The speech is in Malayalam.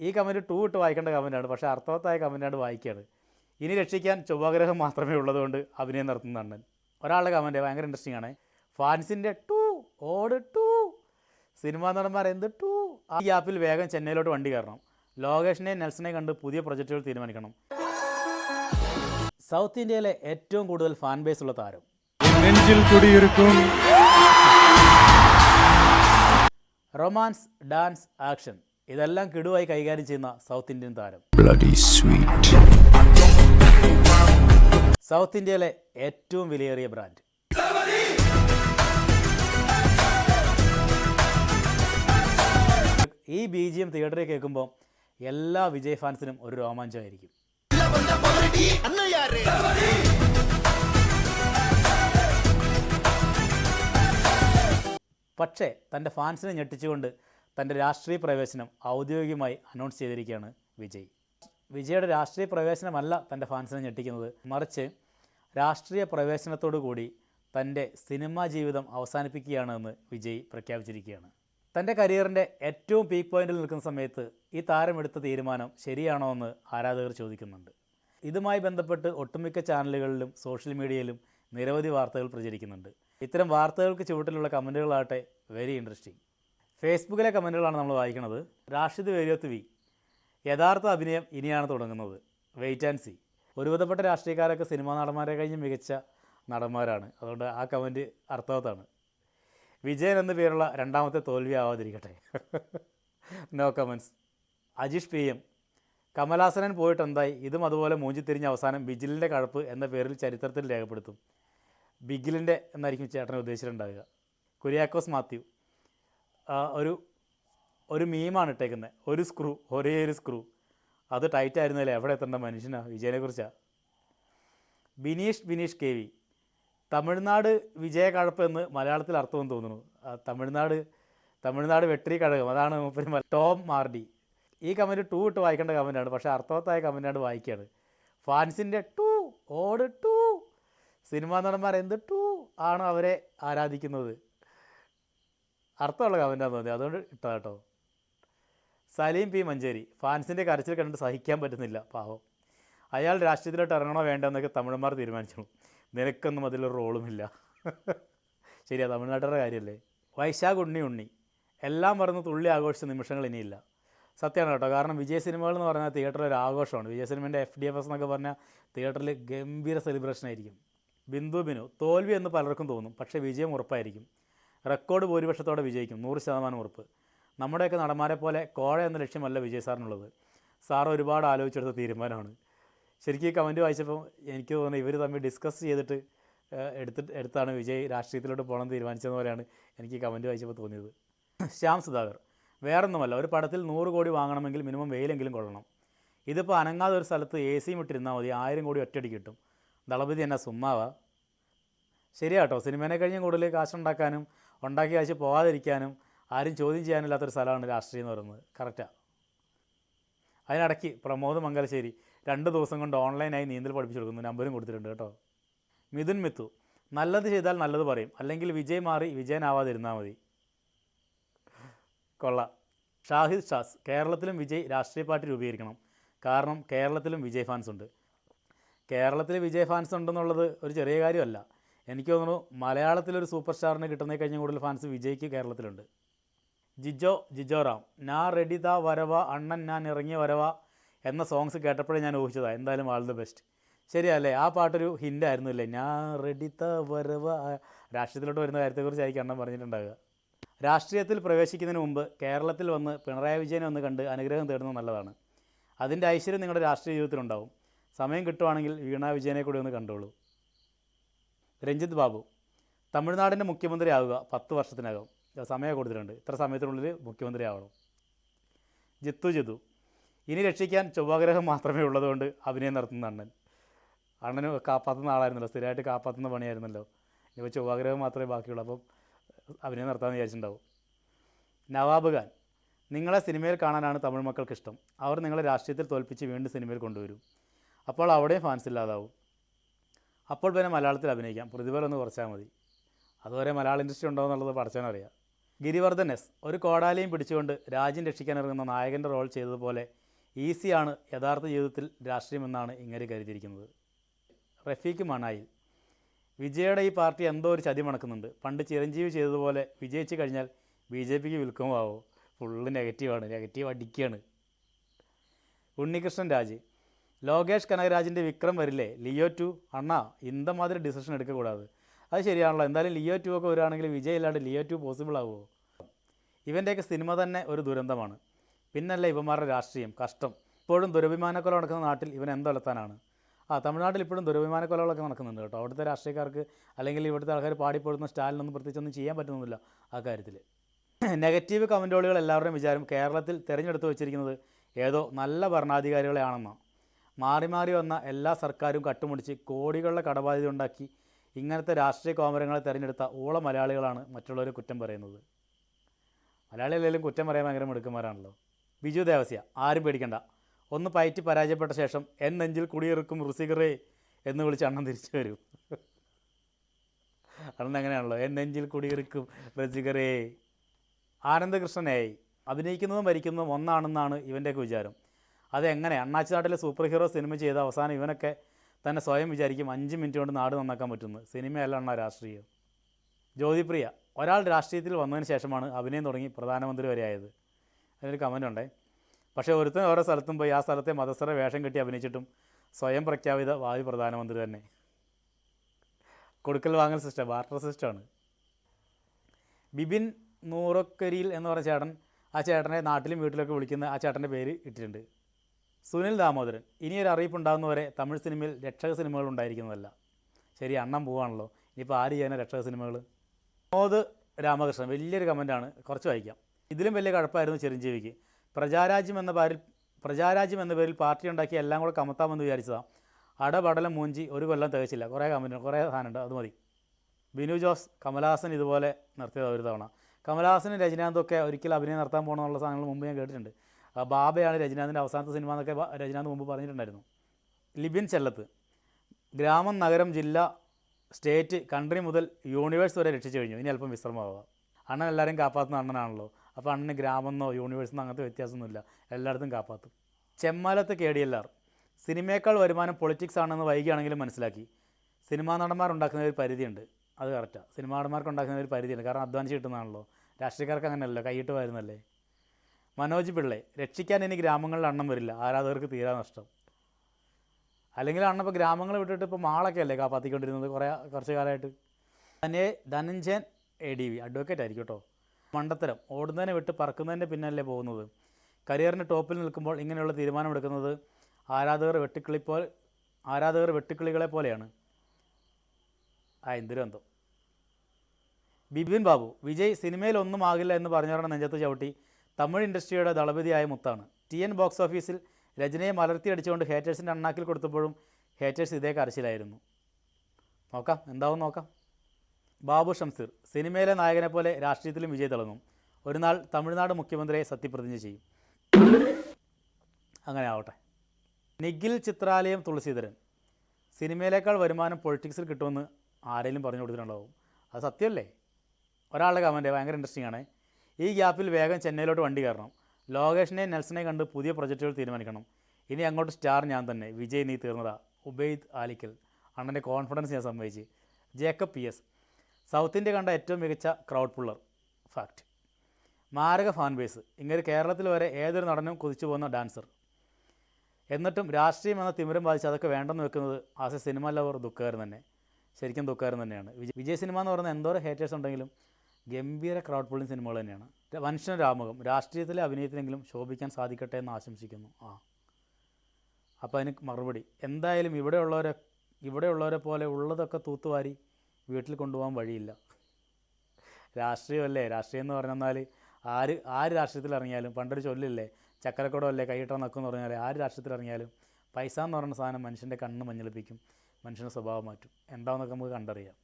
ഈ കമന്റ് ടൂ ഇട്ട് വായിക്കേണ്ട കമന്റാണ് പക്ഷേ അർത്ഥവത്തായ കമന്റാണ് വായിക്കുകയാണ് ഇനി രക്ഷിക്കാൻ ചൊവ്വാഗ്രഹം മാത്രമേ ഉള്ളതുകൊണ്ട് അഭിനയം നടത്തുന്ന അണ്ണൻ. ഒരാളുടെ കമന്റ് ഭയങ്കര ഇൻട്രസ്റ്റിംഗ് ആണ്. ഫാൻസിന്റെ ടൂ ഓട് ടൂ. സിനിമാ നടന്മാർ എന്ത് ടൂ? ആ ഗ്യാപ്പിൽ വേഗം ചെന്നൈയിലോട്ട് വണ്ടി കയറണം. ലോകേഷിനെ നെൽസനെ കണ്ട് പുതിയ പ്രൊജക്റ്റുകൾ തീരുമാനിക്കണം. സൗത്ത് ഇന്ത്യയിലെ ഏറ്റവും കൂടുതൽ ഫാൻ ബേസ് ഉള്ള താരം. Romance dance action. ഇതെല്ലാം കിടുവായി കൈകാര്യം ചെയ്യുന്ന സൗത്ത് ഇന്ത്യൻ താരം. സൗത്ത് ഇന്ത്യയിലെ ഏറ്റവും വിലയേറിയ ബ്രാൻഡ്. ഈ ബി ജി എം തിയേറ്ററിൽ കേൾക്കുമ്പോൾ എല്ലാ വിജയ് ഫാൻസിനും ഒരു രോമാഞ്ചമായിരിക്കും. പക്ഷേ തന്റെ ഫാൻസിനെ ഞെട്ടിച്ചുകൊണ്ട് തന്റെ രാഷ്ട്രീയ പ്രവേശനം ഔദ്യോഗികമായി അനൗൺസ് ചെയ്തിരിക്കുകയാണ് വിജയ്. വിജയുടെ രാഷ്ട്രീയ പ്രവേശനമല്ല തന്റെ ഫാൻസിനെ ഞെട്ടിക്കുന്നത്. മറിച്ച് രാഷ്ട്രീയ പ്രവേശനത്തോടു കൂടി തന്റെ സിനിമാ ജീവിതം അവസാനിപ്പിക്കുകയാണെന്ന് വിജയ് പ്രഖ്യാപിച്ചിരിക്കുകയാണ്. തന്റെ കരിയറിന്റെ ഏറ്റവും പീക്ക് പോയിന്റിൽ നിൽക്കുന്ന സമയത്ത് ഈ താരമെടുത്ത തീരുമാനം ശരിയാണോ എന്ന് ആരാധകർ ചോദിക്കുന്നുണ്ട്. ഇതുമായി ബന്ധപ്പെട്ട് ഒട്ടുമിക്ക ചാനലുകളിലും സോഷ്യൽ മീഡിയയിലും നിരവധി വാർത്തകൾ പ്രചരിക്കുന്നുണ്ട്. ഇത്തരം വാർത്തകൾക്ക് ചുവട്ടിലുള്ള കമന്റുകളാകട്ടെ വെരി ഇൻട്രസ്റ്റിംഗ് ഫേസ്ബുക്കിലെ കമന്റുകളാണ് നമ്മൾ വായിക്കുന്നത് രാഷിദ് വേലിയത്ത് വി. യഥാർത്ഥ അഭിനയം ഇനിയാണ് തുടങ്ങുന്നത്. വെയിറ്റ് ആൻഡ് സി ഒരുവിധപ്പെട്ട രാഷ്ട്രീയക്കാരൊക്കെ സിനിമാ നടന്മാരെ കഴിഞ്ഞ് മികച്ച നടന്മാരാണ്. അതുകൊണ്ട് ആ കമന്റ് അർത്ഥവത്താണ്. വിജയൻ എന്ന പേരുള്ള രണ്ടാമത്തെ തോൽവി ആവാതിരിക്കട്ടെ. No comments Ajeesh P M. Kamalasanan പോയിട്ട് എന്തായി? ഇതും അതുപോലെ മൂഞ്ചിത്തിരിഞ്ഞ അവസാനം ബിജിലിന്റെ കഴപ്പ് എന്ന പേരിൽ ചരിത്രത്തിൽ രേഖപ്പെടുത്തും. ബിഗിലിന്റെ എന്നായിരിക്കും ചേട്ടനെ ഉദ്ദേശിച്ചിട്ടുണ്ടാവുക. കുര്യാക്കോസ് മാത്യു. ഒരു ഒരു മീമാണ് ഇട്ടേക്കുന്നത് ഒരു സ്ക്രൂ ഒരേ ഒരു സ്ക്രൂ അത് ടൈറ്റ് ആയിരുന്നല്ലേ എവിടെ എത്തേണ്ട മനുഷ്യനാ? വിജയനെക്കുറിച്ചാണ് ബിനീഷ് ബിനീഷ് കെ വി. തമിഴ്നാട് വിജയ എന്ന് മലയാളത്തിൽ അർത്ഥമെന്ന് തോന്നുന്നു. തമിഴ്നാട് തമിഴ്നാട് വെട്രി കഴകം. അതാണ് മൂപ്പര് ടോം മാർഡി. ഈ കമന്റ് ടൂ ഇട്ട് വായിക്കേണ്ട കമന്റാണ് പക്ഷേ അർത്ഥവത്തായ കമന്റാണ് വായിക്കുകയാണ് ഫാൻസിന്റെ ടൂ ഓട് ടൂ. സിനിമാ നടന്മാർ എന്ത് ടൂ ആണ് അവരെ ആരാധിക്കുന്നത്? അർത്ഥമുള്ള കമന്റാന്ന് തോന്നി അതുകൊണ്ട് ഇട്ടാ കേട്ടോ സലീം പി മഞ്ചേരി ഫാൻസിന്റെ കരച്ചിൽ കണ്ടിട്ട് സഹിക്കാൻ പറ്റുന്നില്ല പാവം. അയാൾ രാഷ്ട്രീയത്തിലോട്ട് ഇറങ്ങണോ വേണ്ടെന്നൊക്കെ തമിഴന്മാർ തീരുമാനിച്ചു നിനക്കൊന്നും അതിലൊരു റോളുമില്ല ശരിയാ തമിഴ്നാട്ടുകാരുടെ കാര്യമല്ലേ? വൈശാഖ് ഉണ്ണി ഉണ്ണി. എല്ലാം മറന്ന് തുള്ളി ആഘോഷിച്ച നിമിഷങ്ങൾ ഇനിയില്ല. സത്യമാണ് കേട്ടോ. കാരണം വിജയ സിനിമകൾ എന്ന് പറഞ്ഞാൽ തിയേറ്ററിൽ ഒരു ആഘോഷമാണ്. വിജയ സിനിമേന്റെ എഫ് ഡി എഫ് എസ് എന്നൊക്കെ പറഞ്ഞാൽ തിയേറ്ററിൽ ഗംഭീര സെലിബ്രേഷൻ ആയിരിക്കും. ബിന്ദു ബിനു തോൽവി എന്ന് പലർക്കും തോന്നും. പക്ഷേ വിജയം ഉറപ്പായിരിക്കും. റെക്കോർഡ് ഭൂരിപക്ഷത്തോടെ വിജയിക്കും. നൂറ് ശതമാനം ഉറപ്പ്. നമ്മുടെയൊക്കെ നടന്മാരെ പോലെ കോഴ എന്ന ലക്ഷ്യമല്ല വിജയ് സാറിനുള്ളത്. സാർ ഒരുപാട് ആലോചിച്ചെടുത്ത തീരുമാനമാണ്. ശരിക്കും ഈ കമന്റ് വായിച്ചപ്പോൾ എനിക്ക് തോന്നുന്നത് ഇവർ തമ്മിൽ ഡിസ്കസ് ചെയ്തിട്ട് എടുത്തിട്ട് എടുത്താണ് വിജയ് രാഷ്ട്രീയത്തിലോട്ട് പോകണം തീരുമാനിച്ചതെന്ന് പോലെയാണ് എനിക്ക് ഈ കമന്റ് വായിച്ചപ്പോൾ തോന്നിയത്. ശ്യാം സുധാകർ വേറൊന്നുമല്ല ഒരു പടത്തിൽ നൂറ് കോടി വാങ്ങണമെങ്കിൽ മിനിമം വെയിലെങ്കിലും കൊള്ളണം. ഇതിപ്പോൾ അനങ്ങാതെ ഒരു സ്ഥലത്ത് എ സിയും ഇട്ടിരുന്നാൽ മതി ആയിരം കോടി ഒറ്റയടി കിട്ടും. ദളപതി എന്നാ സുമ്മാവാ. ശരിയാട്ടോ സിനിമേനെ കഴിഞ്ഞും കൂടുതൽ കാശുണ്ടാക്കാനും ഉണ്ടാക്കിയ കാശ് പോകാതിരിക്കാനും ആരും ചോദ്യം ചെയ്യാനില്ലാത്തൊരു സ്ഥലമാണ് രാഷ്ട്രീയം എന്ന് പറയുന്നത്. കറക്റ്റാണ് അതിനിടയ്ക്ക് പ്രമോദ് മംഗലശ്ശേരി രണ്ട് ദിവസം കൊണ്ട് ഓൺലൈനായി നീന്തൽ പഠിപ്പിച്ചു കൊടുക്കുന്നു. നമ്പരും കൊടുത്തിട്ടുണ്ട് കേട്ടോ. മിഥുൻ മിത്തു നല്ലത് ചെയ്താൽ നല്ലത് പറയും. അല്ലെങ്കിൽ വിജയ് മാറി വിജയനാവാതിരുന്നാൽ മതി. കൊള്ള. ഷാഹിദ് ഷാസ് കേരളത്തിലും വിജയ് രാഷ്ട്രീയ പാർട്ടി രൂപീകരിക്കണം. കാരണം കേരളത്തിലും വിജയ് ഫാൻസ് ഉണ്ട്. കേരളത്തിൽ വിജയ് ഫാൻസ് ഉണ്ടെന്നുള്ളത് ഒരു ചെറിയ കാര്യമല്ല. എനിക്ക് തോന്നുന്നു മലയാളത്തിലൊരു സൂപ്പർ സ്റ്റാറിനെ കിട്ടുന്ന കഴിഞ്ഞ കൂടുതൽ ഫാൻസ് വിജയ്ക്ക് കേരളത്തിലുണ്ട്. ജിജോ ജിജോ റാം നാ റെഡി താ വരവ അണ്ണൻ ഞാൻ ഇറങ്ങിയ വരവ എന്ന സോങ്സ് കേട്ടപ്പോഴേ ഞാൻ ഊഹിച്ചതാണ് എന്തായാലും ആൾ ദ ബെസ്റ്റ്. ശരിയല്ലേ ആ പാട്ടൊരു ഹിന്റ് ആയിരുന്നു അല്ലേ ഞാൻ റെഡി താ വരവ രാഷ്ട്രീയത്തിലോട്ട് വരുന്ന കാര്യത്തെക്കുറിച്ചായിരിക്കും അണ്ണൻ പറഞ്ഞിട്ടുണ്ടാവുക. രാഷ്ട്രീയത്തിൽ പ്രവേശിക്കുന്നതിന് മുമ്പ് കേരളത്തിൽ വന്ന് പിണറായി വിജയനെ ഒന്ന് കണ്ട് അനുഗ്രഹം തേടുന്നത് നല്ലതാണ്. അതിന്റെ ഐശ്വര്യം നിങ്ങളുടെ രാഷ്ട്രീയ ജീവിതത്തിലുണ്ടാവും. സമയം കിട്ടുവാണെങ്കിൽ വീണ വിജയനെ കൂടി ഒന്ന് കണ്ടോളൂ. രഞ്ജിത്ത് ബാബു തമിഴ്നാടിന്റെ മുഖ്യമന്ത്രിയാവുക പത്ത് വർഷത്തിനകം. സമയം കൊടുത്തിട്ടുണ്ട്. ഇത്ര സമയത്തിനുള്ളിൽ മുഖ്യമന്ത്രിയാവണം. ജിത്തു ജിതു. ഇനി രക്ഷിക്കാൻ ചൊവ്വാഗ്രഹം മാത്രമേ ഉള്ളതുകൊണ്ട് അഭിനയം നടത്തുന്ന അണ്ണൻ. അണ്ണന് കാപ്പാത്തുന്ന ആളായിരുന്നല്ലോ. സ്ഥിരമായിട്ട് കാപ്പാത്തുന്ന പണിയായിരുന്നല്ലോ. ഇപ്പോൾ ചൊവ്വാഗ്രഹം മാത്രമേ ബാക്കിയുള്ളൂ. അപ്പം അഭിനയം നടത്താമെന്ന് വിചാരിച്ചിട്ടുണ്ടാവും. നവാബ് ഖാൻ. നിങ്ങളെ സിനിമയിൽ കാണാനാണ് തമിഴ് മക്കൾക്ക് ഇഷ്ടം. അവർ നിങ്ങളെ രാഷ്ട്രീയത്തിൽ തോൽപ്പിച്ച് വീണ്ടും സിനിമയിൽ കൊണ്ടുവരും. അപ്പോൾ അവിടെയും ഫാൻസ് ഇല്ലാതാവും. അപ്പോൾ പിന്നെ മലയാളത്തിൽ അഭിനയിക്കാം. പ്രതിഫലം ഒന്ന് കുറച്ചാൽ മതി. അതുവരെ മലയാള ഇൻഡസ്ട്രി ഉണ്ടോ എന്നുള്ളത് പഠിച്ചാനറിയാം ഗിരിവർദ്ധൻ എസ്. ഒരു കോടാലിയും പിടിച്ചുകൊണ്ട് രാജ്യം രക്ഷിക്കാൻ ഇറങ്ങുന്ന നായകന്റെ റോൾ ചെയ്തതുപോലെ ഈസിയാണ് യഥാർത്ഥ ജീവിതത്തിൽ രാഷ്ട്രീയമെന്നാണ് ഇങ്ങനെ കരുതിയിരിക്കുന്നത്. റഫീഖ് മണായിൽ. വിജയുടെ ഈ പാർട്ടി എന്തോ ഒരു ചതി മണക്കുന്നുണ്ട്. പണ്ട് ചിരഞ്ജീവി ചെയ്തതുപോലെ വിജയിച്ചു കഴിഞ്ഞാൽ ബി ജെ പിക്ക് വിൽക്കുമാവോ? ഫുള്ള് നെഗറ്റീവാണ്. നെഗറ്റീവ് അടിക്കുകയാണ് ഉണ്ണികൃഷ്ണൻ രാജ്. ലോകേഷ് കനകരാജിന്റെ വിക്രം വരില്ലേ? Leo two? അണ്ണാ ഇന്ത മാതിരി ഡിസിഷൻ എടുക്കக்கூടാതെ അത് ശരിയാണല്ലോ. എന്തായാലും ലിയോ ടു ഒക്കെ വരികയാണെങ്കിൽ വിജയ് ഇല്ലാണ്ട് ലിയോ ടു പോസിബിൾ ആവുമോ? ഇവന്റെയൊക്കെ സിനിമ തന്നെ ഒരു ദുരന്തമാണ്. പിന്നല്ല ഇവന്മാരുടെ രാഷ്ട്രീയം കഷ്ടം. ഇപ്പോഴും ദുരഭിമാനക്കൊല നടക്കുന്ന നാട്ടിൽ ഇവൻ എന്തൊലത്താനാണ്? ആ തമിഴ്നാട്ടിൽ ഇപ്പോഴും ദുരഭിമാനക്കൊലകളൊക്കെ നടക്കുന്നുണ്ട് കേട്ടോ. അവിടുത്തെ രാഷ്ട്രീയക്കാർക്ക് അല്ലെങ്കിൽ ഇവിടുത്തെ ആൾക്കാർ പാടിപ്പോടുന്ന സ്റ്റാലിനൊന്നും പ്രത്യേകിച്ചൊന്നും ചെയ്യാൻ പറ്റുന്നില്ല ആ കാര്യത്തിൽ നെഗറ്റീവ് കമന്റോളുകൾ എല്ലാവരുടെയും വിചാരം കേരളത്തിൽ തിരഞ്ഞെടുത്ത് വെച്ചിരിക്കുന്നത് ഏതോ നല്ല ഭരണാധികാരികളെ ആണെന്നാണ് മാറി മാറി വന്ന എല്ലാ സർക്കാരും കട്ടുമുടിച്ച് കോടികളുടെ കടബാധ്യത ഉണ്ടാക്കി ഇങ്ങനത്തെ രാഷ്ട്രീയ കോമരങ്ങളെ തിരഞ്ഞെടുത്ത ഓള മലയാളികളാണ് മറ്റുള്ളവർ കുറ്റം പറയുന്നത്. മലയാളികളെല്ലാം കുറ്റം പറയാൻ ഭയങ്കര മിടുക്കന്മാരാണല്ലോ. ബിജു ദേവസ്യ ആരും പേടിക്കണ്ട. ഒന്ന് പയറ്റി പരാജയപ്പെട്ട ശേഷം എൻ നെഞ്ചിൽ കുടിയിറക്കും റുസിഗറേ എന്ന് വിളിച്ച് അണ്ണൻ തിരിച്ചു വരും. അണ്ണൻ അങ്ങനെയാണല്ലോ എൻ നെഞ്ചിൽ കുടിയിറക്കും റസിഗറേ ആനന്ദകൃഷ്ണനായി അഭിനയിക്കുന്നതും മരിക്കുന്നതും ഒന്നാണെന്നാണ് ഇവന്റെയൊക്കെ വിചാരം. അതെങ്ങനെ? അണ്ണാച്ചി നാട്ടിലെ സൂപ്പർ ഹീറോ സിനിമ ചെയ്ത അവസാനം ഇവനൊക്കെ തന്നെ സ്വയം വിചാരിക്കും അഞ്ച് മിനിറ്റ് കൊണ്ട് നാട് നന്നാക്കാൻ പറ്റുന്നു സിനിമയല്ല അണ്ണ രാഷ്ട്രീയം. ജ്യോതിപ്രിയ ഒരാൾ രാഷ്ട്രീയത്തിൽ വന്നതിന് ശേഷമാണ് അഭിനയം തുടങ്ങി പ്രധാനമന്ത്രി വരെ ആയത്. അതിനൊരു കമന്റ് ഉണ്ടേ. പക്ഷേ ഒരുത്തൻ ഓരോ സ്ഥലത്തും പോയി ആ സ്ഥലത്തെ മതസ്ഥര വേഷം കെട്ടി അഭിനയിച്ചിട്ടും സ്വയം പ്രഖ്യാപിത വായു പ്രധാനമന്ത്രി തന്നെ. കൊടുക്കൽ വാങ്ങൽ സിസ്റ്റം ബാർട്ടർ സിസ്റ്റമാണ് ബിബിൻ നൂറക്കരിയിൽ എന്ന് പറഞ്ഞ ചേട്ടൻ ആ ചേട്ടനെ നാട്ടിലും വീട്ടിലൊക്കെ വിളിക്കുന്ന ആ ചേട്ടന്റെ പേര് ഇട്ടിട്ടുണ്ട്. സുനിൽ ദാമോദരൻ ഇനിയൊരു അറിയിപ്പുണ്ടാകുന്നവരെ തമിഴ് സിനിമയിൽ രക്ഷക സിനിമകൾ ഉണ്ടായിരിക്കുന്നതല്ല. ശരി അണ്ണം പോവാണല്ലോ. ഇനിയിപ്പോൾ ആര് ചെയ്യാനാണ് രക്ഷക സിനിമകൾ മോദ് രാമകൃഷ്ണൻ വലിയൊരു കമന്റാണ് കുറച്ച് വായിക്കാം. ഇതിലും വലിയ കഴപ്പായിരുന്നു ചിരഞ്ജീവിക്ക്. പ്രജാരാജ്യം എന്ന പേരിൽ പ്രജാരാജ്യം എന്ന പേരിൽ പാർട്ടി ഉണ്ടാക്കി എല്ലാം കൂടെ കമത്താമെന്ന് വിചാരിച്ചതാണ് അടപടലം മൂഞ്ചി ഒരു കൊല്ലം തികച്ചില്ല. കുറേ കമന്റ് കുറേ സാധനമുണ്ട്. അത് മതി. ബിനു ജോസ് കമലഹാസൻ ഇതുപോലെ നിർത്തിയത് ഒരു തവണ. കമലഹാസനും രജനീകാന്തും ഒക്കെ ഒരിക്കലും അഭിനയം നടത്താൻ പോകണമെന്നുള്ള സാധനങ്ങൾ മുമ്പ് ഞാൻ കേട്ടിട്ടുണ്ട്. ബാബയാണ് രജനീകാന്തിന്റെ അവസാനത്തെ സിനിമ എന്നൊക്കെ രജനാഥ് മുമ്പ് പറഞ്ഞിട്ടുണ്ടായിരുന്നു. ലിബിൻ ചെല്ലത്ത്. ഗ്രാമം നഗരം ജില്ല സ്റ്റേറ്റ് കൺട്രി മുതൽ യൂണിവേഴ്സ് വരെ രക്ഷിച്ചു കഴിഞ്ഞു. ഇനി അല്പം വിശ്രമമാവുക. അണ്ണൻ എല്ലാവരും കാപ്പാത്തുന്ന അണ്ണനാണല്ലോ. അപ്പോൾ അണ്ണന് ഗ്രാമെന്നോ യൂണിവേഴ്സെന്നോ അങ്ങനത്തെ വ്യത്യാസമൊന്നുമില്ല. എല്ലായിടത്തും കാപ്പാത്തും. ചെമ്മാലത്ത് കെ ഡി എൽ ആർ. സിനിമയേക്കാൾ വരുമാനം പൊളിറ്റിക്സ് ആണെന്ന് വൈകിയാണെങ്കിലും മനസ്സിലാക്കി. സിനിമാ നടന്മാർ ഉണ്ടാക്കുന്ന ഒരു പരിധിയുണ്ട്. അത് കറക്റ്റാണ് സിനിമാ നടന്മാർക്ക് ഉണ്ടാക്കുന്ന ഒരു പരിധിയുണ്ട്. കാരണം അധ്വാനിച്ച് കിട്ടുന്നതാണല്ലോ. രാഷ്ട്രീയക്കാർക്ക് അങ്ങനെയല്ലോ കൈയിട്ട് വരുന്നല്ലേ മനോജ് പിള്ളെ രക്ഷിക്കാൻ ഇനി ഗ്രാമങ്ങളിൽ അണ്ണം വരില്ല. ആരാധകർക്ക് തീരാ നഷ്ടം. അല്ലെങ്കിൽ അണ്ണ ഇപ്പോൾ ഗ്രാമങ്ങൾ വിട്ടിട്ട് ഇപ്പോൾ മാളൊക്കെ അല്ലേ കാപ്പാത്തിക്കൊണ്ടിരുന്നത്? കുറേ കുറച്ച് കാലമായിട്ട്. തന്നെ Dhananjayan A D V advocate ആയിരിക്കും കേട്ടോ. മണ്ടത്തരം. ഓടുന്നതിനെ വിട്ട് പറക്കുന്നതിന്റെ പിന്നല്ലേ പോകുന്നത്? കരിയറിന്റെ ടോപ്പിൽ നിൽക്കുമ്പോൾ ഇങ്ങനെയുള്ള തീരുമാനമെടുക്കുന്നത് ആരാധകർ വെട്ടുക്കിളിപ്പോൾ ആരാധകർ വെട്ടുക്കിളികളെ പോലെയാണ്. ആ എന്തൊരു എന്തോ ബിപിൻ ബാബു വിജയ് സിനിമയിലൊന്നും ആകില്ല എന്ന് പറഞ്ഞവരുടെ നെഞ്ചത്ത് ചവിട്ടി. തമിഴ് ഇൻഡസ്ട്രിയുടെ ദളപതിയായ മുത്താണ്. ടി എൻ ബോക്സ് ഓഫീസിൽ രചനയെ മലർത്തിയടിച്ചുകൊണ്ട് ഹേറ്റേഴ്സിന്റെ അണ്ണാക്കിൽ കൊടുത്തപ്പോഴും ഹേറ്റേഴ്സ് ഇതേ കരച്ചിലായിരുന്നു. നോക്കാം എന്താവും നോക്കാം. ബാബു ഷംസീർ സിനിമയിലെ നായകനെ പോലെ രാഷ്ട്രീയത്തിലും വിജയ് തിളങ്ങും. ഒരു നാൾ തമിഴ്നാട് മുഖ്യമന്ത്രിയെ സത്യപ്രതിജ്ഞ ചെയ്യും. അങ്ങനെ ആവട്ടെ. നിഖിൽ ചിത്രാലയം തുളസീധരൻ. സിനിമയിലേക്കാൾ വരുമാനം പൊളിറ്റിക്സിൽ കിട്ടുമെന്ന് ആരെങ്കിലും പറഞ്ഞു കൊടുത്തിട്ടുണ്ടാവും. അത് സത്യമല്ലേ? ഒരാളുടെ കമന്റ് ഭയങ്കര ഇൻട്രസ്റ്റിംഗ് ആണ്. ഈ ഗ്യാപ്പിൽ വേഗം ചെന്നൈയിലോട്ട് വണ്ടി കയറണം. ലോകേഷിനെ നെൽസനെ കണ്ട് പുതിയ പ്രൊജക്റ്റുകൾ തീരുമാനിക്കണം. ഇനി അങ്ങോട്ട് സ്റ്റാർ ഞാൻ തന്നെ. വിജയ് നീ തീർന്നതാ. ഉബൈദ് ആലിക്കൽ. അണ്ണന്റെ കോൺഫിഡൻസ് ഞാൻ സമ്മതിച്ച് Jacob P S. South India കണ്ട ഏറ്റവും മികച്ച ക്രൗഡ് പുള്ളർ ഫാക്റ്റ് മാരക ഫാൻ ബേസ് ഇങ്ങനെ കേരളത്തിൽ വരെ ഏതൊരു നടനും കുതിച്ചു പോകുന്ന ഡാൻസർ എന്നിട്ടും രാഷ്ട്രീയം എന്ന തിമിരം ബാധിച്ച് അതൊക്കെ വേണ്ടെന്ന് വെക്കുന്നത് ആസ് എ സിനിമ ലവർ ദുഃഖകരം തന്നെ. ശരിക്കും ദുഃഖകരം തന്നെയാണ്. വിജയ് സിനിമ എന്ന് പറയുന്ന എന്തോരം ഹേറ്റേഴ്സ് ഉണ്ടെങ്കിലും ഗംഭീര ക്രൗഡ് പുള്ളിങ് സിനിമകൾ തന്നെയാണ്. മനുഷ്യൻ രാമുഖം രാഷ്ട്രീയത്തിലെ അഭിനയത്തിനെങ്കിലും ശോഭിക്കാൻ സാധിക്കട്ടെ എന്ന് ആശംസിക്കുന്നു. ആ. അപ്പോൾ അതിന് മറുപടി. എന്തായാലും ഇവിടെയുള്ളവരെ ഇവിടെയുള്ളവരെ പോലെ ഉള്ളതൊക്കെ തൂത്തുവാരി വീട്ടിൽ കൊണ്ടുപോകാൻ വഴിയില്ല. രാഷ്ട്രീയമല്ലേ? രാഷ്ട്രീയം എന്ന് പറഞ്ഞാൽ ആര് ആര് രാഷ്ട്രീയത്തിൽ ഇറങ്ങിയാലും പണ്ടൊരു ചൊല്ലില്ലേ? ചക്കരക്കുടമല്ലേ അല്ലേ കൈയിട്ടാൻ നക്കുമെന്ന് പറഞ്ഞാൽ ആര് രാഷ്ട്രീയത്തിൽ ഇറങ്ങിയാലും പൈസ എന്ന് പറയുന്ന സാധനം മനുഷ്യന്റെ കണ്ണ് മഞ്ഞളിപ്പിക്കും. മനുഷ്യന്റെ സ്വഭാവം മാറ്റും. എന്താണെന്നൊക്കെ നമുക്ക് കണ്ടറിയാം.